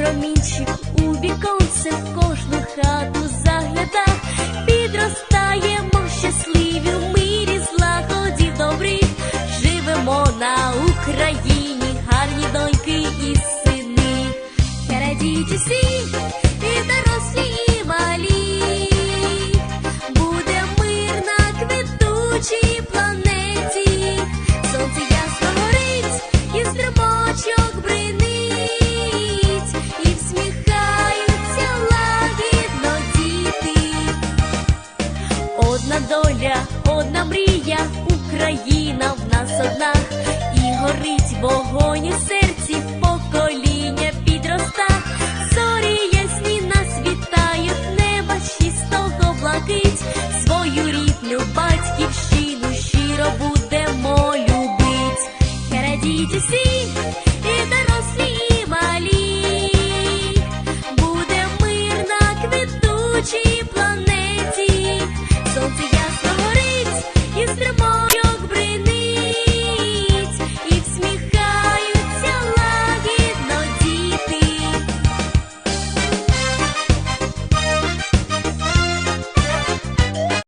промінчик у віконце кожну. доля, одна мрія, Україна в нас одна, і горить вогонь у серці, покоління підроста, зорі ясні нас вітають, неба чистого блакить, свою рідню, батьківщину щиро будемо любить. Радіть усі і дорослі, і малі, буде мирна квітучі.